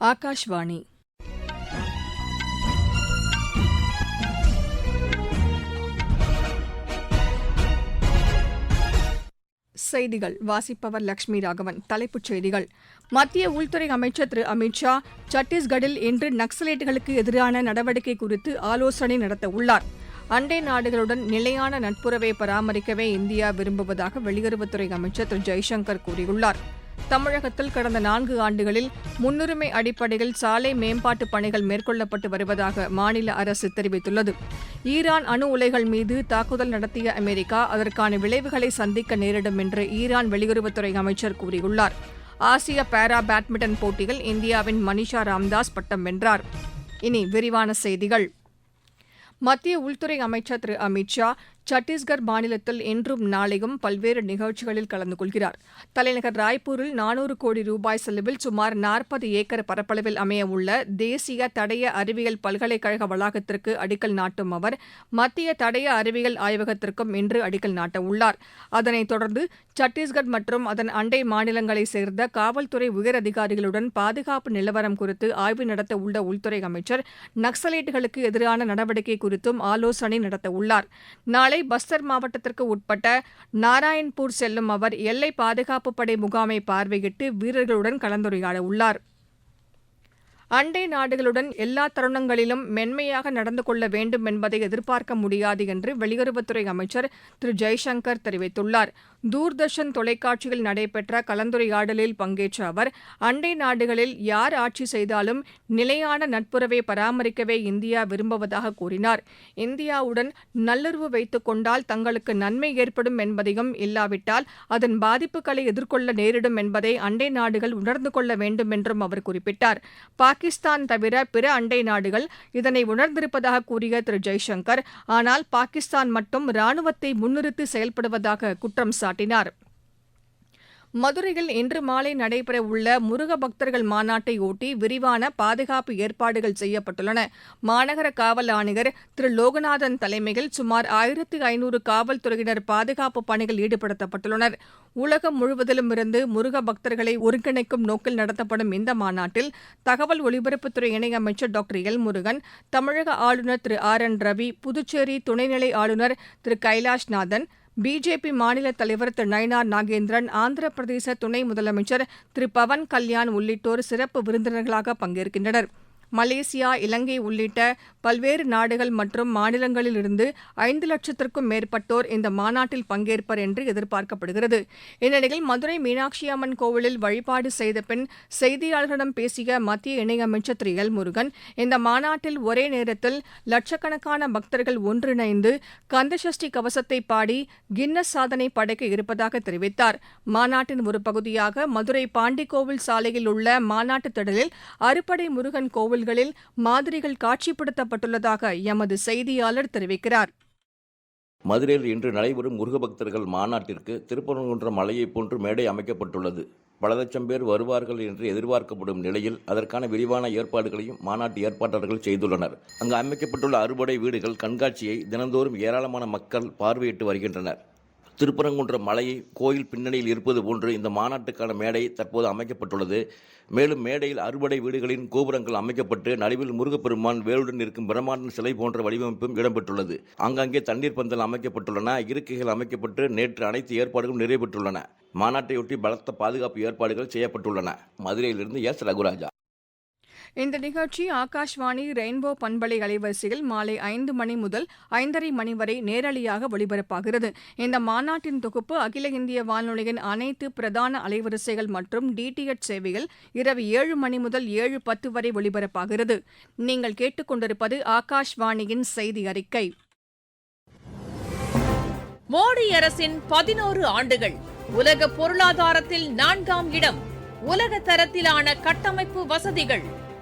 ஆகாஷ்வாணி செய்திகள். வாசிப்பவர் லட்சுமி ராகவன். தலைப்புச் செய்திகள். மத்திய உள்துறை அமைச்சர் திரு அமித்ஷா சத்தீஸ்கடில் இன்று நக்சலைட்டுகளுக்கு எதிரான நடவடிக்கை குறித்து ஆலோசனை நடத்த உள்ளார். அண்டை நாடுகளுடன் நிலையான நட்புறவை பராமரிக்கவே இந்தியா விரும்புவதாக வெளியுறவுத்துறை அமைச்சர் திரு ஜெய்சங்கர் கூறியுள்ளார். தமிழகத்தில் கடந்த நான்கு ஆண்டுகளில் முன்னுரிமை அடிப்படையில் சாலை மேம்பாட்டு பணிகள் மேற்கொள்ளப்பட்டு வருவதாக மாநில அரசு தெரிவித்துள்ளது. ஈரான் அணு உலைகள் மீது தாக்குதல் நடத்திய அமெரிக்கா அதற்கான விளைவுகளை சந்திக்க நேரிடும் என்று ஈரான் வெளியுறவுத்துறை அமைச்சர் கூறியுள்ளார். ஆசிய பாரா பேட்மிண்டன் போட்டியில் இந்தியாவின் மனிஷா ராம்தாஸ் பட்டம் வென்றார். இனி விரிவான செய்திகள். மத்திய உள்துறை அமைச்சர் திரு அமித் ஷா சத்தீஸ்கர் மாநிலத்தில் இன்றும் நாளையும் பல்வேறு நிகழ்ச்சிகளில் கலந்து கொள்கிறார். தலைநகர் ராய்ப்பூரில் நானூறு கோடி ரூபாய் செலவில் சுமார் நாற்பது ஏக்கர் பரப்பளவில் அமையவுள்ள தேசிய தடய அறிவியல் பல்கலைக்கழக வளாகத்திற்கு அடிக்கல் நாட்டும் அவர் மத்திய தடய அறிவியல் ஆய்வகத்திற்கும் இன்று அடிக்கல் நாட்டவுள்ளார். அதனைத் தொடர்ந்து சத்தீஸ்கர் மற்றும் அதன் அண்டை மாநிலங்களைச் சேர்ந்த காவல்துறை உயரதிகாரிகளுடன் பாதுகாப்பு நிலவரம் குறித்து ஆய்வு நடத்த உள்ள உள்துறை அமைச்சர் நக்சலைட்டுகளுக்கு எதிரான நடவடிக்கை குறித்தும் ஆலோசனை நடத்தவுள்ளார். நாளை பஸ்தர் மாவட்டத்திற்கு உட்பட்ட நாராயண்பூர் செல்லும் அவர் எல்லை பாதுகாப்பு படை முகாமை பார்வையிட்டு வீரர்களுடன் கலந்துரையாட உள்ளார் அண்டை நாடுகளுடன் எல்லா தருணங்களிலும் மென்மையாக நடந்து கொள்ள வேண்டும் என்பதை எதிர்பார்க்க முடியாது என்று வெளியுறவுத்துறை அமைச்சர் திரு. ஜெய்சங்கர் தெரிவித்துள்ளார். தூர்தர்ஷன் தொலைக்காட்சியில் நடைபெற்ற கலந்துரையாடலில் பங்கேற்ற அவர் அண்டை நாடுகளில் யார் ஆட்சி செய்தாலும் நிலையான நட்புறவை பராமரிக்கவே இந்தியா விரும்புவதாக கூறினார். இந்தியாவுடன் நல்லுறவு வைத்துக் கொண்டால் தங்களுக்கு நன்மை ஏற்படும் என்பதையும் இல்லாவிட்டால் அதன் பாதிப்புகளை எதிர்கொள்ள நேரிடும் என்பதை அண்டை நாடுகள் உணர்ந்து கொள்ள வேண்டும் என்றும் அவர் குறிப்பிட்டார். பாகிஸ்தான் தவிர பிற அண்டை நாடுகள் இதனை உணர்ந்திருப்பதாக கூறிய திரு ஜெய்சங்கர் ஆனால் பாகிஸ்தான் மட்டும் ராணுவத்தை முன்னிறுத்தி செயல்படுவதாக குற்றம் சாட்டினார். மதுரையில் இன்று மாலை நடைபெறவுள்ள முருக பக்தர்கள் மாநாட்டை ஒட்டி விரிவான பாதுகாப்பு ஏற்பாடுகள் செய்யப்பட்டுள்ளன. மாநகர காவல் ஆணையர் திரு லோகநாதன் தலைமையில் சுமார் ஆயிரத்தி ஐநூறு காவல்துறையினர் பாதுகாப்பு பணியில் ஈடுபடுத்தப்பட்டுள்ளனர். உலகம் முழுவதிலும் இருந்து முருக பக்தர்களை ஒருங்கிணைக்கும் நோக்கில் நடத்தப்படும் இந்த மாநாட்டில் தகவல் ஒலிபரப்புத்துறை இணையமைச்சர் டாக்டர் எல் முருகன் தமிழக ஆளுநர் திரு ஆர் என் ரவி புதுச்சேரி துணைநிலை ஆளுநர் திரு கைலாஷ்நாதன் பிஜேபி மாநில தலைவர் திரு நயினார் நாகேந்திரன் ஆந்திர பிரதேச துணை முதலமைச்சர் திரு பவன் கல்யாண் உள்ளிட்டோர் சிறப்பு விருந்தினர்களாக பங்கேற்கின்றனர். மலேசியா இலங்கை உள்ளிட்ட பல்வேறு நாடுகள் மற்றும் மாநிலங்களிலிருந்து ஐந்து லட்சத்திற்கும் மேற்பட்டோர் இந்த மாநாட்டில் பங்கேற்பர் என்று எதிர்பார்க்கப்படுகிறது. இந்நிலையில் மதுரை மீனாட்சி அம்மன் கோவிலில் வழிபாடு செய்த பின் செய்தியாளர்களிடம் பேசிய மத்திய இணையமைச்சர் திரு எல் முருகன் இந்த மாநாட்டில் ஒரே நேரத்தில் லட்சக்கணக்கான பக்தர்கள் ஒன்றிணைந்து கந்தசஷ்டி கவசத்தை பாடி கின்னஸ் சாதனை படைக்க இருப்பதாக தெரிவித்தார். மாநாட்டின் ஒரு பகுதியாக மதுரை பாண்டிக்கோவில் சாலையில் உள்ள மாநாட்டு திடலில் அறுபடை முருகன் கோவில் கோவில்களில் மாதிரிகள் காட்சிப்படுத்தப்பட்டுள்ளதாக எமது செய்தியாளர் தெரிவிக்கிறார். மதுரையில் இன்று நடைபெறும் முருக பக்தர்கள் மாநாட்டிற்கு திருப்பரங்குன்றம் மலையைப் போன்று மேடை அமைக்கப்பட்டுள்ளது. பல லட்சம் பேர் வருவார்கள் என்று எதிர்பார்க்கப்படும் நிலையில் அதற்கான விரிவான ஏற்பாடுகளையும் மாநாட்டு ஏற்பாட்டாளர்கள் செய்துள்ளனர். அங்கு அமைக்கப்பட்டுள்ள அறுபடை வீடுகள் கண்காட்சியை தினந்தோறும் ஏராளமான மக்கள் பார்வையிட்டு வருகின்றனர். திருப்பரங்குன்றம் மலையை கோயில் பின்னணியில் இருப்பது போன்று இந்த மாநாட்டுக்கான மேடை தற்போது அமைக்கப்பட்டுள்ளது. மேலும் மேடையில் அறுபடை வீடுகளின் கோபுரங்கள் அமைக்கப்பட்டு நடுவில் முருகப்பெருமான் வேலுடன் இருக்கும் பிரம்மாண்ட சிலை போன்ற வடிவமைப்பும் இடம்பெற்றுள்ளது. அங்கங்கே தண்ணீர் பந்தல் அமைக்கப்பட்டுள்ளன. இருக்கைகள் அமைக்கப்பட்டு நேற்று அனைத்து ஏற்பாடுகளும் நிறைவேற்றுள்ளன மாநாட்டையொட்டி பலத்த பாதுகாப்பு ஏற்பாடுகள் செய்யப்பட்டுள்ளன. மதுரையிலிருந்து எஸ். ரகுராஜா. இந்த நிகழ்ச்சி ஆகாஷ்வாணி ரெயின்போ பண்பலை அலைவரிசையில் மாலை ஐந்து மணி முதல் ஐந்தரை மணி வரை நேரலையாக ஒலிபரப்பாகிறது இந்த மாநாட்டின் தொகுப்பு அகில இந்திய வானொலியின் அனைத்து பிரதான அலைவரிசைகள் மற்றும் டிடிஎச் சேவையில் இரவு ஏழு மணி முதல் ஏழு பத்து வரை ஒலிபரப்பாகிறது நீங்கள் கேட்டுக்கொண்டிருப்பது ஆகாஷ்வாணியின் செய்தி அறிக்கை. மோடி அரசின் பதினோரு ஆண்டுகள் உலக பொருளாதாரத்தில் நான்காம் இடம் உலக தரத்திலான கட்டமைப்பு வசதிகள்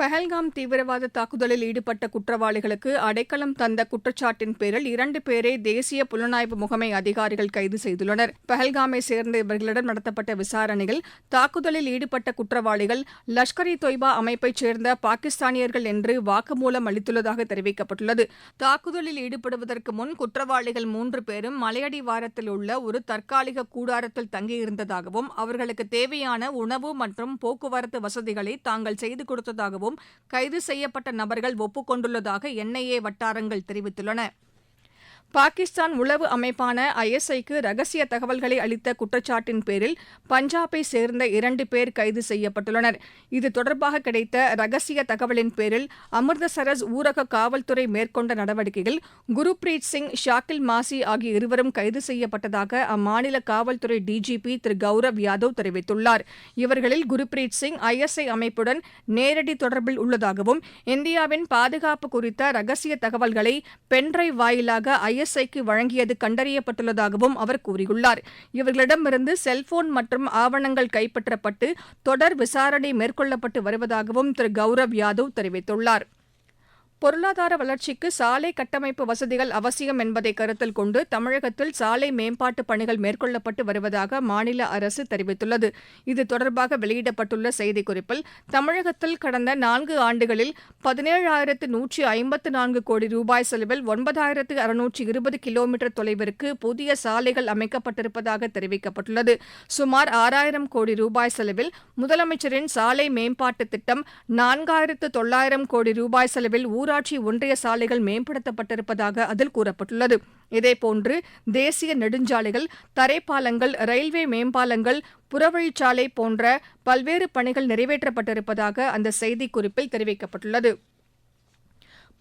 பஹல்காம் தீவிரவாத தாக்குதலில் ஈடுபட்ட குற்றவாளிகளுக்கு அடைக்கலம் தந்த குற்றச்சாட்டின் பேரில் இரண்டு பேரை தேசிய புலனாய்வு முகமை அதிகாரிகள் கைது செய்துள்ளனர். பஹல்காமை சேர்ந்த இவர்களிடம் நடத்தப்பட்ட விசாரணையில் தாக்குதலில் ஈடுபட்ட குற்றவாளிகள் லஷ்கர் இ தொய்பா அமைப்பைச் சேர்ந்த பாகிஸ்தானியர்கள் என்று வாக்குமூலம் அளித்துள்ளதாக தெரிவிக்கப்பட்டுள்ளது. தாக்குதலில் ஈடுபடுவதற்கு முன் குற்றவாளிகள் மூன்று பேரும் மலையடிவாரத்தில் உள்ள ஒரு தற்காலிக கூடாரத்தில் தங்கியிருந்ததாகவும் அவர்களுக்கு தேவையான உணவு மற்றும் போக்குவரத்து வசதிகளை தாங்கள் செய்து கொடுத்ததாகவும் கைது செய்யப்பட்ட நபர்கள் ஒப்புக் கொண்டுள்ளதாக என்ஐஏ வட்டாரங்கள் தெரிவித்துள்ளன. பாகிஸ்தான் உளவு அமைப்பான ஐஎஸ்ஐக்கு ரகசிய தகவல்களை அளித்த குற்றச்சாட்டின் பேரில் பஞ்சாபை சேர்ந்த இரண்டு பேர் கைது செய்யப்பட்டுள்ளனர். இது தொடர்பாக கிடைத்த ரகசிய தகவலின் பேரில் அமிர்தசரஸ் ஊரக காவல்துறை மேற்கொண்ட நடவடிக்கையில் குருப்ரீத் சிங் ஷாக்கில் மாசி ஆகிய இருவரும் கைது செய்யப்பட்டதாக அம்மாநில காவல்துறை டிஜிபி திரு கௌரவ் யாதவ் தெரிவித்துள்ளார். இவர்களில் குருப்ரீத் சிங் ஐஎஸ்ஐ அமைப்புடன் நேரடி தொடர்பில் உள்ளதாகவும் இந்தியாவின் பாதுகாப்பு குறித்த ரகசிய தகவல்களை பென்டிரைவ் வாயிலாக ஐஎஸ்ஐக்கு வழங்கியது கண்டறியப்பட்டுள்ளதாகவும் அவர் கூறியுள்ளார். இவர்களிடமிருந்து செல்போன் மற்றும் ஆவணங்கள் கைப்பற்றப்பட்டு தொடர் விசாரணை மேற்கொள்ளப்பட்டு வருவதாகவும் திரு கௌரவ் யாதவ் தெரிவித்துள்ளார். பொருளாதார வளர்ச்சிக்கு சாலை கட்டமைப்பு வசதிகள் அவசியம் என்பதை கருத்தில் கொண்டு தமிழகத்தில் சாலை மேம்பாட்டு பணிகள் மேற்கொள்ளப்பட்டு வருவதாக மாநில அரசு தெரிவித்துள்ளது. இது தொடர்பாக வெளியிடப்பட்டுள்ள செய்திக்குறிப்பில் தமிழகத்தில் கடந்த நான்கு ஆண்டுகளில் பதினேழாயிரத்து நூற்றி ஐம்பத்து நான்கு கோடி ரூபாய் செலவில் ஒன்பதாயிரத்து அறுநூற்றி இருபது கிலோமீட்டர் தொலைவிற்கு புதிய சாலைகள் அமைக்கப்பட்டிருப்பதாக தெரிவிக்கப்பட்டுள்ளது. சுமார் ஆறாயிரம் கோடி ரூபாய் செலவில் முதலமைச்சரின் சாலை மேம்பாட்டு திட்டம் நான்காயிரத்து தொள்ளாயிரம் கோடி ரூபாய் செலவில் ஊர் ஊராட்சி ஒன்றிய சாலைகள் மேம்படுத்தப்பட்டிருப்பதாக அதில் கூறப்பட்டுள்ளது. இதேபோன்று தேசிய நெடுஞ்சாலைகள் தரைப்பாலங்கள் ரயில்வே மேம்பாலங்கள் புறவழிச்சாலை போன்ற பல்வேறு பணிகள் நிறைவேற்றப்பட்டிருப்பதாக அந்த செய்திக்குறிப்பில் தெரிவிக்கப்பட்டுள்ளது.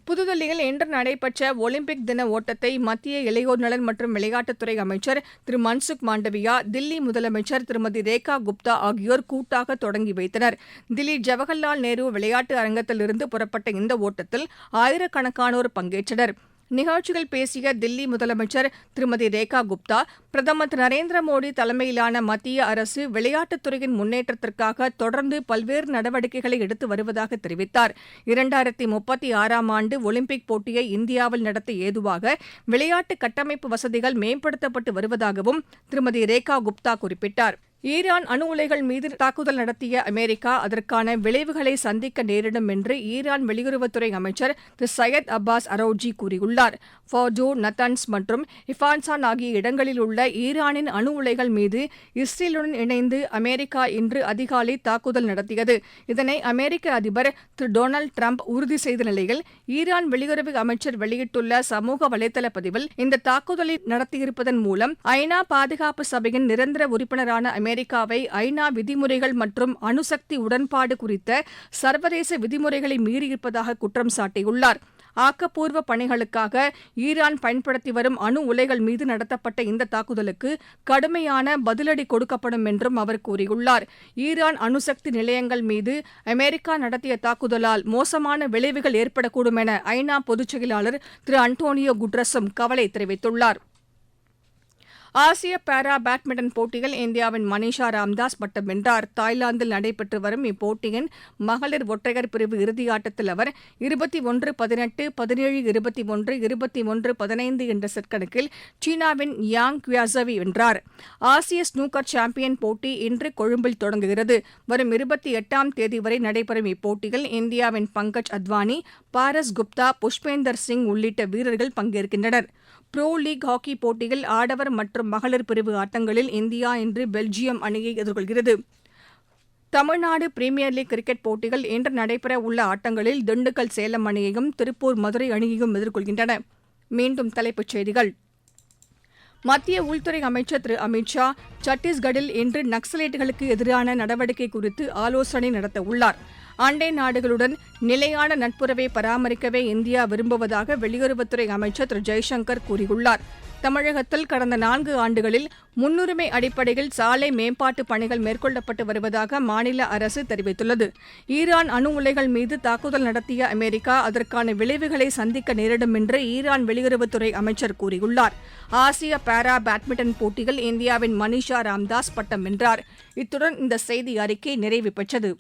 புதுதில்லியில் இன்று நடைபெற்ற ஒலிம்பிக் தின ஓட்டத்தை மத்திய இளையோர் நலன் மற்றும் விளையாட்டுத்துறை அமைச்சர் திரு மன்சுக் மாண்டவியா தில்லி முதலமைச்சர் திருமதி ரேகா குப்தா ஆகியோர் கூட்டாக தொடங்கி வைத்தனர். தில்லி ஜவஹர்லால் நேரு விளையாட்டு அரங்கத்திலிருந்து புறப்பட்ட இந்த ஓட்டத்தில் ஆயிரக்கணக்கானோர் பங்கேற்றனர். நிகழ்ச்சியில் பேசிய தில்லி முதலமைச்சர் திருமதி ரேகா குப்தா பிரதமர் திரு நரேந்திர மோடி தலைமையிலான மத்திய அரசு விளையாட்டுத்துறையின் முன்னேற்றத்திற்காக தொடர்ந்து பல்வேறு நடவடிக்கைகளை எடுத்து வருவதாக தெரிவித்தார். இரண்டாயிரத்தி முப்பத்தி ஆறாம் ஆண்டு ஒலிம்பிக் போட்டியை இந்தியாவில் நடத்த ஏதுவாக விளையாட்டு கட்டமைப்பு வசதிகள் மேம்படுத்தப்பட்டு வருவதாகவும் திருமதி ரேகா குப்தா குறிப்பிட்டார். ஈரான் அணு உலைகள் மீது தாக்குதல் நடத்திய அமெரிக்கா அதற்கான விளைவுகளை சந்திக்க நேரிடும் என்று ஈரான் வெளியுறவுத்துறை அமைச்சர் திரு சையத் அப்பாஸ் அரோஜி கூறியுள்ளார். ஃபார்டோ நத்தன்ஸ் மற்றும் இஃபான்சான் ஆகிய இடங்களில் உள்ள ஈரானின் அணு உலைகள் மீது இஸ்ரேலுடன் இணைந்து அமெரிக்கா இன்று அதிகாலை தாக்குதல் நடத்தியது. இதனை அமெரிக்க அதிபர் திரு டொனால்டு டிரம்ப் உறுதி செய்த நிலையில் ஈரான் வெளியுறவு அமைச்சர் வெளியிட்டுள்ள சமூக வலைதள பதிவில் இந்த தாக்குதலை நடத்தியிருப்பதன் மூலம் ஐநா பாதுகாப்பு சபையின் நிரந்தர உறுப்பினரான அமெரிக்காவை ஐநா விதிமுறைகள் மற்றும் அணுசக்தி உடன்பாடு குறித்த சர்வதேச விதிமுறைகளை மீறியிருப்பதாக குற்றம் சாட்டியுள்ளார். ஆக்கப்பூர்வ பணிகளுக்காக ஈரான் பயன்படுத்தி வரும் அணு உலைகள் மீது நடத்தப்பட்ட இந்த தாக்குதலுக்கு கடுமையான பதிலடி கொடுக்கப்படும் என்றும் அவர் கூறியுள்ளார். ஈரான் அணுசக்தி நிலையங்கள் மீது அமெரிக்கா நடத்திய தாக்குதலால் மோசமான விளைவுகள் ஏற்படக்கூடும் என ஐநா பொதுச் செயலாளர் திரு அன்டோனியோ குட்ரஸும் கவலை தெரிவித்துள்ளார். ஆசிய பாரா பேட்மிண்டன் போட்டியில் இந்தியாவின் மனிஷா ராம்தாஸ் பட்டம் வென்றார். தாய்லாந்தில் நடைபெற்று வரும் இப்போட்டியின் மகளிர் ஒற்றையர் பிரிவு இறுதியாட்டத்தில் அவர் இருபத்தி ஒன்று பதினெட்டு பதினேழு இருபத்தி ஒன்று இருபத்தி ஒன்று பதினைந்து என்ற செட் கணக்கில் சீனாவின் யாங் குயாசவி வென்றார். ஆசிய ஸ்னூக்கர் சாம்பியன் போட்டி இன்று கொழும்பில் தொடங்குகிறது. வரும் இருபத்தி எட்டாம் தேதி வரை நடைபெறும் இப்போட்டியில் இந்தியாவின் பங்கஜ் அத்வானி பாரஸ் குப்தா புஷ்பேந்தர் சிங் உள்ளிட்ட வீரர்கள் பங்கேற்கின்றனர். ப்ரோ லீக் ஹாக்கி போட்டியில் ஆடவர் மற்றும் மகளிர் பிரிவு ஆட்டங்களில் இந்தியா இன்று பெல்ஜியம் அணியை எதிர்கொள்கிறது. தமிழ்நாடு பிரீமியர் லீக் கிரிக்கெட் போட்டிகள் இன்று நடைபெற உள்ள ஆட்டங்களில் திண்டுக்கல் சேலம் அணியையும் திருப்பூர் மதுரை அணியையும் எதிர்கொள்கின்றன. மீண்டும் தலைப்புச் செய்திகள். மத்திய உள்துறை அமைச்சர் திரு அமித் ஷா சத்தீஸ்கட்டில் இன்று நக்சலைட்டுகளுக்கு எதிரான நடவடிக்கை குறித்து ஆலோசனை நடத்த உள்ளாா் அண்டை நாடுகளுடன் நிலையான நட்புறவை பராமரிக்கவே இந்தியா விரும்புவதாக வெளியுறவுத்துறை அமைச்சர் திரு ஜெய்சங்கர் கூறியுள்ளார். தமிழகத்தில் கடந்த நான்கு ஆண்டுகளில் முன்னுரிமை அடிப்படையில் சாலை மேம்பாட்டு பணிகள் மேற்கொள்ளப்பட்டு வருவதாக மாநில அரசு தெரிவித்துள்ளது. ஈரான் அணு உலைகள் மீது தாக்குதல் நடத்திய அமெரிக்கா அதற்கான விளைவுகளை சந்திக்க நேரிடும் என்று ஈரான் வெளியுறவுத்துறை அமைச்சர் கூறியுள்ளார். ஆசிய பாரா பேட்மிண்டன் போட்டியில் இந்தியாவின் மனிஷா ராம்தாஸ் பட்டம் வென்றார். இத்துடன் இந்த செய்தி அறிக்கை நிறைவு பெற்றது.